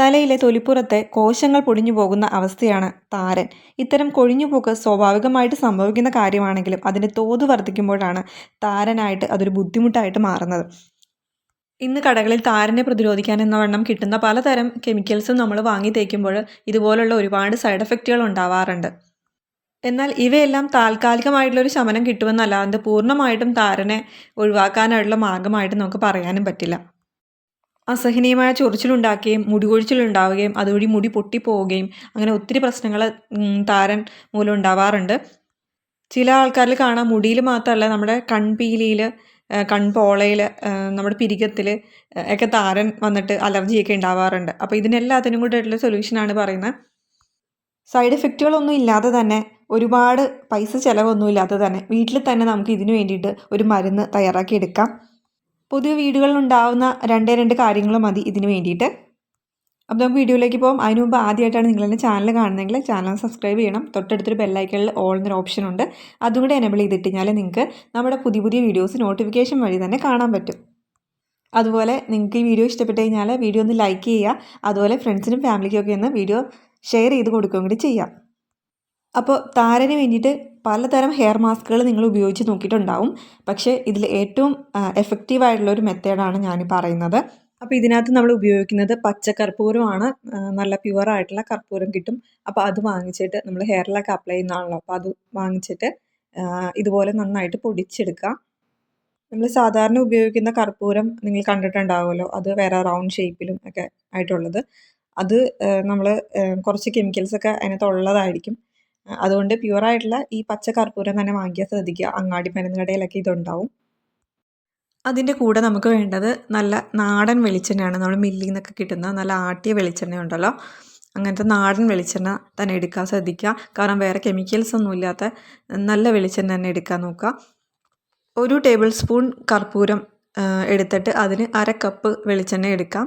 തലയിലെ തൊലിപ്പുറത്തെ കോശങ്ങൾ പൊടിഞ്ഞു പോകുന്ന അവസ്ഥയാണ് താരൻ. ഇത്തരം കൊഴിഞ്ഞുപോക്ക് സ്വാഭാവികമായിട്ട് സംഭവിക്കുന്ന കാര്യമാണെങ്കിലും അതിന്റെ തോത് വർദ്ധിക്കുമ്പോഴാണ് താരനായിട്ട് അതൊരു ബുദ്ധിമുട്ടായിട്ട് മാറുന്നത്. ഇന്ന് കടകളിൽ താരനെ പ്രതിരോധിക്കാൻ എന്ന വണ്ണം കിട്ടുന്ന പലതരം കെമിക്കൽസും നമ്മൾ വാങ്ങി തേക്കുമ്പോൾ ഇതുപോലുള്ള ഒരുപാട് സൈഡ് എഫക്റ്റുകൾ ഉണ്ടാവാറുണ്ട്. എന്നാൽ ഇവയെല്ലാം താൽക്കാലികമായിട്ടുള്ളൊരു ശമനം കിട്ടുമെന്നല്ലാതെ പൂർണമായിട്ടും താരനെ ഒഴിവാക്കാനായിട്ടുള്ള മാർഗമായിട്ട് നമുക്ക് പറയാനും പറ്റില്ല. അസഹനീയമായ ചൊറിച്ചിലുണ്ടാക്കുകയും മുടികൊഴിച്ചിലുണ്ടാവുകയും അതുവഴി മുടി പൊട്ടിപ്പോവുകയും അങ്ങനെ ഒത്തിരി പ്രശ്നങ്ങൾ താരൻ മൂലം ഉണ്ടാവാറുണ്ട്. ചില ആൾക്കാരിൽ കാണാം മുടിയിൽ മാത്രമല്ല നമ്മുടെ കൺപീലിയിൽ കൺപോളയിൽ നമ്മുടെ പിരികത്തിൽ ഒക്കെ താരൻ വന്നിട്ട് അലർജിയൊക്കെ ഉണ്ടാവാറുണ്ട്. അപ്പോൾ ഇതിനെല്ലാത്തിനും ഉള്ള സൊല്യൂഷനാണ് പറയുന്നത്. സൈഡ് എഫക്റ്റുകളൊന്നും ഇല്ലാതെ തന്നെ ഒരുപാട് പൈസ ചിലവൊന്നും ഇല്ലാതെ തന്നെ വീട്ടിൽ തന്നെ നമുക്ക് ഇതിനു വേണ്ടിയിട്ട് ഒരു മരുന്ന് തയ്യാറാക്കി എടുക്കാം. പുതിയ വീടുകളിൽ ഉണ്ടാവുന്ന രണ്ടേ രണ്ട് കാര്യങ്ങൾ മതി ഇതിന് വേണ്ടിയിട്ട്. അപ്പോൾ നമുക്ക് വീഡിയോയിലേക്ക് പോകും അതിന് മുമ്പ് ആദ്യമായിട്ടാണ് നിങ്ങൾ എന്റെ ചാനൽ കാണുന്നതെങ്കിൽ ചാനൽ സബ്സ്ക്രൈബ് ചെയ്യണം. തൊട്ടടുത്തൊരു ബെല്ലൈക്കണിൽ ഓൾ എന്നൊരു ഓപ്ഷൻ ഉണ്ട്. അതും കൂടെ എനബിൾ ചെയ്തിട്ട് കഴിഞ്ഞാൽ നിങ്ങൾക്ക് നമ്മുടെ പുതിയ പുതിയ വീഡിയോസ് നോട്ടിഫിക്കേഷൻ വഴി തന്നെ കാണാൻ പറ്റും. അതുപോലെ നിങ്ങൾക്ക് ഈ വീഡിയോ ഇഷ്ടപ്പെട്ട് കഴിഞ്ഞാൽ വീഡിയോ ഒന്ന് ലൈക്ക് ചെയ്യുക. അതുപോലെ ഫ്രണ്ട്സിനും ഫാമിലിക്കും ഒക്കെ ഒന്ന് വീഡിയോ ഷെയർ ചെയ്ത് കൊടുക്കുകയും കൂടി ചെയ്യാം. അപ്പോൾ താരന് വേണ്ടിയിട്ട് പലതരം ഹെയർ മാസ്കുകൾ നിങ്ങൾ ഉപയോഗിച്ച് നോക്കിയിട്ടുണ്ടാവും. പക്ഷേ ഇതിൽ ഏറ്റവും എഫക്റ്റീവ് ആയിട്ടുള്ള ഒരു മെത്തേഡാണ് ഞാൻ പറയുന്നത്. അപ്പോൾ ഇതിനകത്ത് നമ്മൾ ഉപയോഗിക്കുന്നത് പച്ചക്കർപ്പൂരമാണ് നല്ല പ്യുവർ ആയിട്ടുള്ള കർപ്പൂരം കിട്ടും. അപ്പോൾ അത് വാങ്ങിച്ചിട്ട് നമ്മൾ ഹെയറിലൊക്കെ അപ്ലൈ ചെയ്യുന്നതാണല്ലോ. അപ്പോൾ അത് വാങ്ങിച്ചിട്ട് ഇതുപോലെ നന്നായിട്ട് പൊടിച്ചെടുക്കുക. നമ്മൾ സാധാരണ ഉപയോഗിക്കുന്ന കർപ്പൂരം നിങ്ങൾ കണ്ടിട്ടുണ്ടാവുമല്ലോ. അത് വേറെ റൗണ്ട് ഷേപ്പിലും ഒക്കെ ആയിട്ടുള്ളത്. അത് നമ്മൾ കുറച്ച് കെമിക്കൽസൊക്കെ അതിനകത്ത് ഉള്ളതായിരിക്കും. അതുകൊണ്ട് പ്യുവറായിട്ടുള്ള ഈ പച്ച കർപ്പൂരം തന്നെ വാങ്ങിക്കാൻ ശ്രദ്ധിക്കുക. അങ്ങാടി മരുന്ന് കടയിലൊക്കെ ഇതുണ്ടാവും. അതിന്റെ കൂടെ നമുക്ക് വേണ്ടത് നല്ല നാടൻ വെളിച്ചെണ്ണയാണ്. നമ്മൾ മില്ലിൽ നിന്നൊക്കെ കിട്ടുന്ന നല്ല ആട്ടിയ വെളിച്ചെണ്ണ ഉണ്ടല്ലോ. അങ്ങനത്തെ നാടൻ വെളിച്ചെണ്ണ തന്നെ എടുക്കാൻ ശ്രദ്ധിക്കുക. കാരണം വേറെ കെമിക്കൽസ് ഒന്നും ഇല്ലാത്ത നല്ല വെളിച്ചെണ്ണ തന്നെ എടുക്കാൻ നോക്കുക. ഒരു ടേബിൾ സ്പൂൺ കർപ്പൂരം എടുത്തിട്ട് അതിന് അര കപ്പ് വെളിച്ചെണ്ണ എടുക്കാം.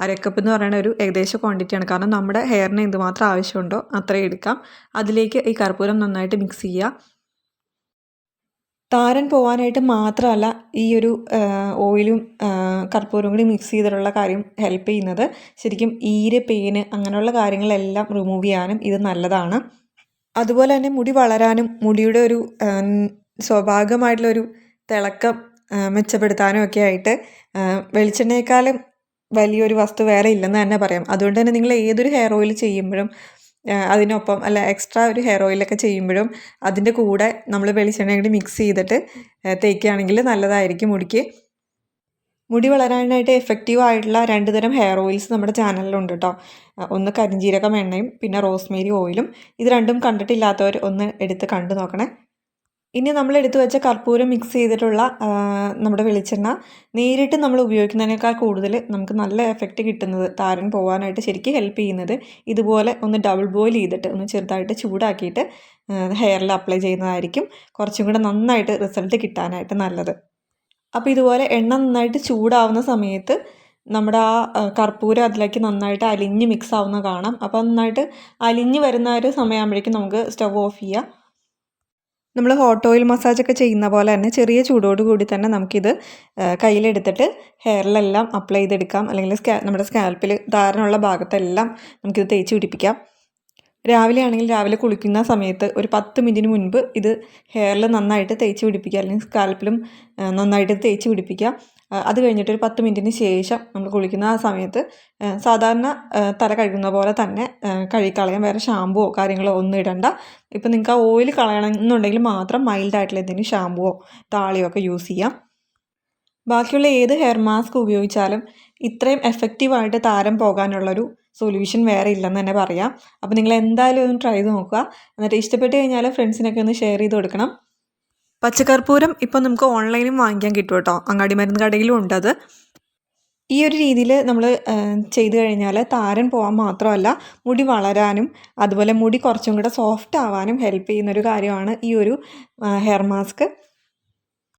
അര കപ്പ് എന്ന് പറയുന്ന ഒരു ഏകദേശ ക്വാണ്ടിറ്റിയാണ് കാരണം നമ്മുടെ ഹെയറിന് എന്തുമാത്രം ആവശ്യമുണ്ടോ അത്രയും എടുക്കാം. അതിലേക്ക് ഈ കർപ്പൂരം നന്നായിട്ട് മിക്സ് ചെയ്യുക. താരൻ പോകാനായിട്ട് മാത്രമല്ല ഈ ഒരു ഓയിലും കർപ്പൂരവും കൂടി മിക്സ് ചെയ്തിട്ടുള്ള കാര്യം ഹെൽപ്പ് ചെയ്യുന്നത്. ശരിക്കും ഈര് പെയിന് അങ്ങനെയുള്ള കാര്യങ്ങളെല്ലാം റിമൂവ് ചെയ്യാനും ഇത് നല്ലതാണ്. അതുപോലെ തന്നെ മുടി വളരാനും മുടിയുടെ ഒരു സ്വാഭാവികമായിട്ടുള്ളൊരു തിളക്കം മെച്ചപ്പെടുത്താനും ഒക്കെ ആയിട്ട് വെളിച്ചെണ്ണയെക്കാളും വലിയൊരു വസ്തു വേറെ ഇല്ലെന്ന് തന്നെ പറയാം. അതുകൊണ്ട് തന്നെ നിങ്ങൾ ഏതൊരു ഹെയർ ഓയിൽ ചെയ്യുമ്പോഴും അതിനൊപ്പം അല്ല എക്സ്ട്രാ ഒരു ഹെയർ ഓയിലൊക്കെ ചെയ്യുമ്പോഴും അതിന്റെ കൂടെ നമ്മൾ വെളിച്ചെണ്ണ കൂടി മിക്സ് ചെയ്തിട്ട് തേക്കുകയാണെങ്കിൽ നല്ലതായിരിക്കും മുടിക്ക്. മുടി വളരാനായിട്ട് എഫക്റ്റീവ് ആയിട്ടുള്ള രണ്ട് തരം ഹെയർ ഓയിൽസ് നമ്മുടെ ചാനലിലുണ്ട് കേട്ടോ ഒന്ന് കരിഞ്ജീരകം എണ്ണയും പിന്നെ റോസ്മേരി ഓയിലും ഇത് രണ്ടും കണ്ടിട്ടില്ലാത്തവർ ഒന്ന് എടുത്ത് കണ്ടു നോക്കണേ. ഇനി നമ്മൾ എടുത്തു വെച്ച കർപ്പൂരം മിക്സ് ചെയ്തിട്ടുള്ള നമ്മുടെ വെളിച്ചെണ്ണ നേരിട്ട് നമ്മൾ ഉപയോഗിക്കുന്നതിനേക്കാൾ കൂടുതൽ നമുക്ക് നല്ല എഫക്റ്റ് കിട്ടുന്നത് താരൻ പോകാനായിട്ട് ശരിക്കും ഹെൽപ്പ് ചെയ്യുന്നത് ഇതുപോലെ ഒന്ന് ഡബിൾ ബോയിൽ ചെയ്തിട്ട് ഒന്ന് ചെറുതായിട്ട് ചൂടാക്കിയിട്ട് ഹെയറിൽ അപ്ലൈ ചെയ്യുന്നതായിരിക്കും കുറച്ചും കൂടെ നന്നായിട്ട് റിസൾട്ട് കിട്ടാനായിട്ട് നല്ലത്. അപ്പോൾ ഇതുപോലെ എണ്ണ നന്നായിട്ട് ചൂടാവുന്ന സമയത്ത് നമ്മുടെ ആ കർപ്പൂരം അതിലേക്ക് നന്നായിട്ട് അലിഞ്ഞ് മിക്സ് ആവുന്ന കാണാം. അപ്പോൾ നന്നായിട്ട് അലിഞ്ഞ് വരുന്ന ഒരു സമയമാകുമ്പോഴേക്കും നമുക്ക് സ്റ്റവ് ഓഫ് ചെയ്യാം. നമ്മൾ ഹോട്ട് ഓയിൽ മസാജൊക്കെ ചെയ്യുന്ന പോലെ തന്നെ ചെറിയ ചൂടോട് കൂടി തന്നെ നമുക്കിത് കയ്യിലെടുത്തിട്ട് ഹെയറിലെല്ലാം അപ്ലൈ ചെയ്തെടുക്കാം. അല്ലെങ്കിൽ സ്കാ നമ്മുടെ സ്കാൽപ്പിൽ ധാരണമുള്ള ഭാഗത്തെല്ലാം നമുക്കിത് തേച്ച് പിടിപ്പിക്കാം. രാവിലെ ആണെങ്കിൽ രാവിലെ കുളിക്കുന്ന സമയത്ത് ഒരു പത്ത് മിനിറ്റിന് മുൻപ് ഇത് ഹെയറിൽ നന്നായിട്ട് തേച്ച് പിടിപ്പിക്കുക. അല്ലെങ്കിൽ സ്കാൽപ്പിലും നന്നായിട്ട് തേച്ച് പിടിപ്പിക്കുക. അത് കഴിഞ്ഞിട്ട് ഒരു പത്ത് മിനിറ്റിന് ശേഷം നമ്മൾ കുളിക്കുന്ന ആ സമയത്ത് സാധാരണ തല കഴുകുന്ന പോലെ തന്നെ കഴുകിക്കളയാം വേറെ ഷാമ്പുവോ കാര്യങ്ങളോ ഒന്നും ഇടണ്ട. ഇപ്പം നിങ്ങൾക്ക് ആ ഓയിൽ കളയണമെന്നുണ്ടെങ്കിൽ മാത്രം മൈൽഡായിട്ടുള്ള എന്തെങ്കിലും ഷാമ്പുവോ താളിയോ ഒക്കെ യൂസ് ചെയ്യാം. ബാക്കിയുള്ള ഏത് ഹെയർ മാസ്ക് ഉപയോഗിച്ചാലും ഇത്രയും എഫക്റ്റീവായിട്ട് താരം പോകാനുള്ളൊരു സൊല്യൂഷൻ വേറെ ഇല്ലെന്ന് തന്നെ പറയാം. അപ്പോൾ നിങ്ങൾ എന്തായാലും ഒന്ന് ട്രൈ ചെയ്ത് നോക്കുക. എന്നിട്ട് ഇഷ്ടപ്പെട്ട് കഴിഞ്ഞാൽ ഫ്രണ്ട്സിനൊക്കെ ഒന്ന് ഷെയർ ചെയ്ത് കൊടുക്കണം. പച്ചക്കർപ്പൂരം ഇപ്പോൾ നമുക്ക് ഓൺലൈനും വാങ്ങിക്കാൻ കിട്ടും കേട്ടോ. അങ്ങാടി മരുന്ന് കടയിലും ഉണ്ട് അത്. ഈ ഒരു രീതിയിൽ നമ്മൾ ചെയ്തു കഴിഞ്ഞാൽ താരൻ പോകാൻ മാത്രമല്ല മുടി വളരാനും അതുപോലെ മുടി കുറച്ചും കൂടെ സോഫ്റ്റ് ആവാനും ഹെൽപ്പ് ചെയ്യുന്നൊരു കാര്യമാണ് ഈ ഒരു ഹെയർ മാസ്ക്